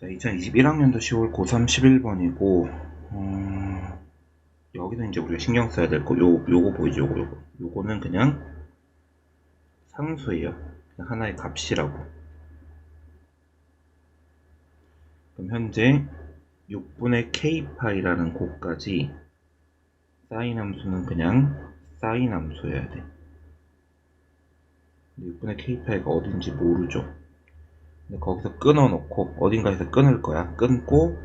자, 2021학년도 10월 고3 11번이고, 어, 여기서 이제 우리가 신경 써야 될 거, 요, 요거 보이죠? 요거, 요거. 요거는 그냥 상수예요. 그냥 하나의 값이라고. 그럼 현재 6분의 k파이라는 곱까지 사인 함수는 그냥 사인 함수여야 돼. 6분의 k파이가 어딘지 모르죠. 거기서 끊어 놓고 어딘가에서 끊을 거야. 끊고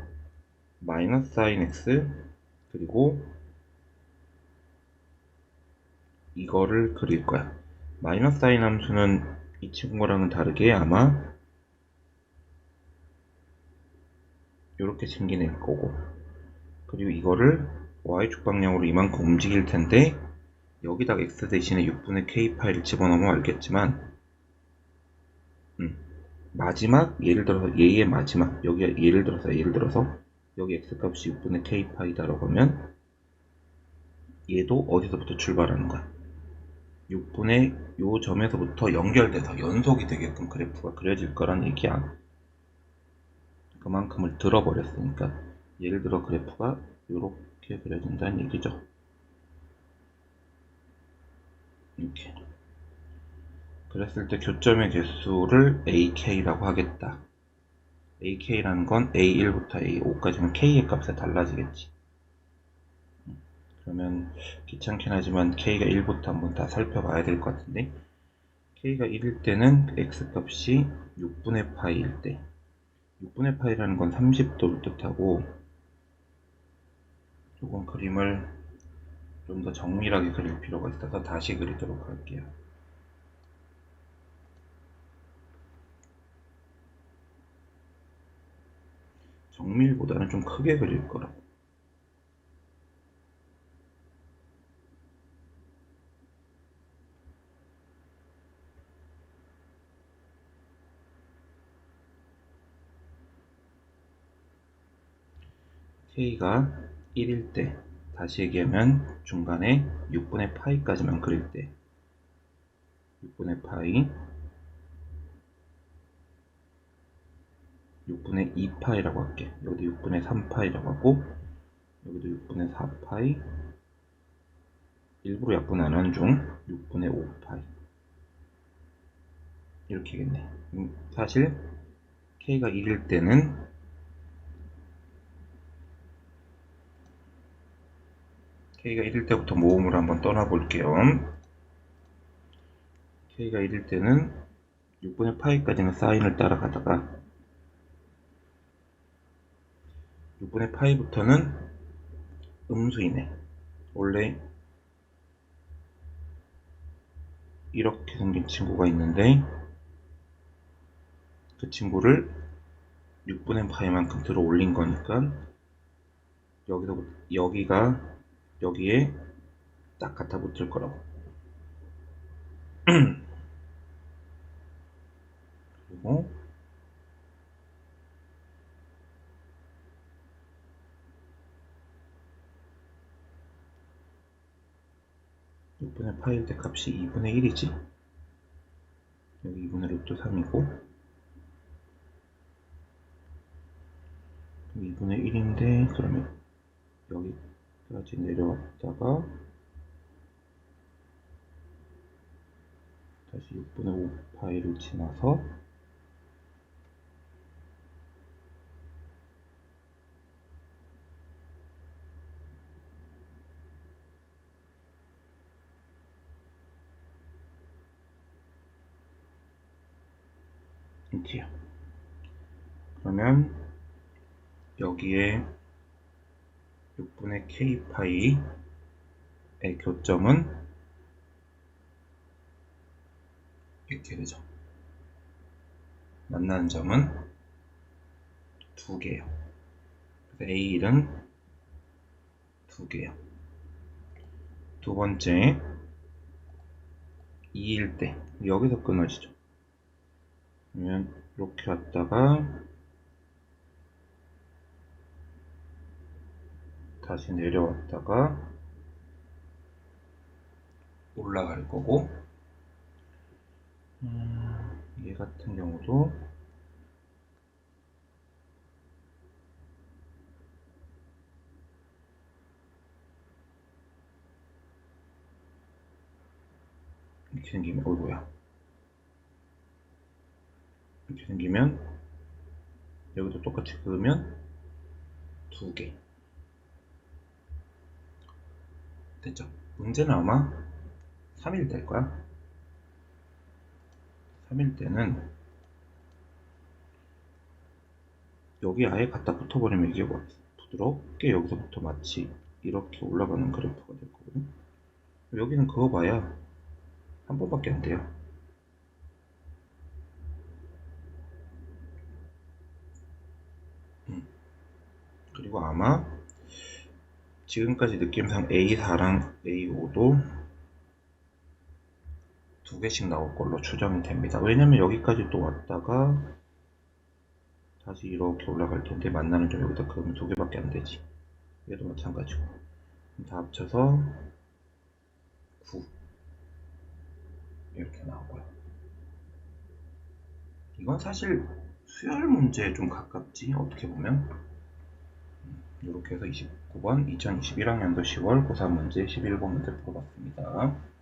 마이너스 사인 x 그리고 이거를 그릴 거야. 마이너스 사인 함수는 이 친구랑은 다르게 아마 이렇게 생겨낼 거고 그리고 이거를 y축 방향으로 이만큼 움직일 텐데 여기다가 x 대신에 6분의 k 파이를 집어넣으면 알겠지만 음, 마지막 예를 들어서 얘의 마지막 여기 예를 들어서 예를 들어서 여기 x 값이 6분의 k 파이다라고 하면 얘도 어디서부터 출발하는 거야? 6분의 요 점에서부터 연결돼서 연속이 되게끔 그래프가 그려질 거란 얘기야. 그만큼을 들어버렸으니까 예를 들어 그래프가 이렇게 그려진다는 얘기죠. 이렇게 그랬을 때 교점의 개수를 AK라고 하겠다. AK라는 건 A1부터 A5까지는 K의 값에 달라지겠지. 그러면 귀찮긴 하지만 K가 1부터 한번 다 살펴봐야 될 것 같은데 K가 1일 때는 X값이 6분의 파이일 때 6분의 파이라는 건 30도를 뜻하고 조금 그림을 좀 더 정밀하게 그릴 필요가 있어서 다시 그리도록 할게요. 정밀보다는 좀 크게 그릴 거라고. K가 1일 때, 다시 얘기하면 중간에 6분의 파이까지만 그릴 때, 6분의 파이, 6분의 2파이라고 할게. 여기도 6분의 3파이라고 하고, 여기도 6분의 4파이, 일부러 약분 안한중 6분의 5파이. 이렇게겠네. 음, 사실 k가 1일 때는 k가 1일 때부터 모음으로 한번 떠나볼게요. k가 1일 때는 6분의 파이까지는 사인을 따라가다가 6분의 파이부터는 음수이네. 원래 이렇게 생긴 친구가 있는데 그 친구를 6분의 파이만큼 들어 올린 거니까 여기서 여기가 여기에 딱 갖다 붙을 거라고. 그리고 6분의 파일 때 값이 2분의 1이지. 여기 2분의 루트 3이고 2분의 1인데 그러면 여기까지 내려왔다가 다시 6분의 5 파일을 지나서 이렇게요. 그러면 여기에 6분의 k파이의 교점은 이렇게 되죠. 만나는 점은 두 개예요. 그래서 A1은 두 개예요. 두 번째 2일 때 여기서 끊어지죠. 그러면 이렇게 왔다가 다시 내려왔다가 올라갈 거고 음, 얘 같은 경우도 이렇게 생기면 어이구야. 이렇게 생기면 여기도 똑같이 그으면 두 개. 됐죠? 문제는 아마 3일 될 거야. 3일 때는 여기 아예 갖다 붙어버리면 이게 뭐 부드럽게 여기서부터 마치 이렇게 올라가는 그래프가 될 거거든. 여기는 그어봐야 한 번밖에 안 돼요. 음. 그리고 아마 지금까지 느낌상 A4랑 A5도 두 개씩 나올 걸로 추정이 됩니다. 왜냐면 여기까지 또 왔다가 다시 이렇게 올라갈 텐데 만나는 점 여기다 그으면 두 개밖에 안 되지. 얘도 마찬가지고. 다 합쳐서 9 이렇게 나오고요. 이건 사실 수열 문제에 좀 가깝지 어떻게 보면 이렇게 해서 29번 2021학년도 10월 고3 문제 11번 문제 풀어봤습니다.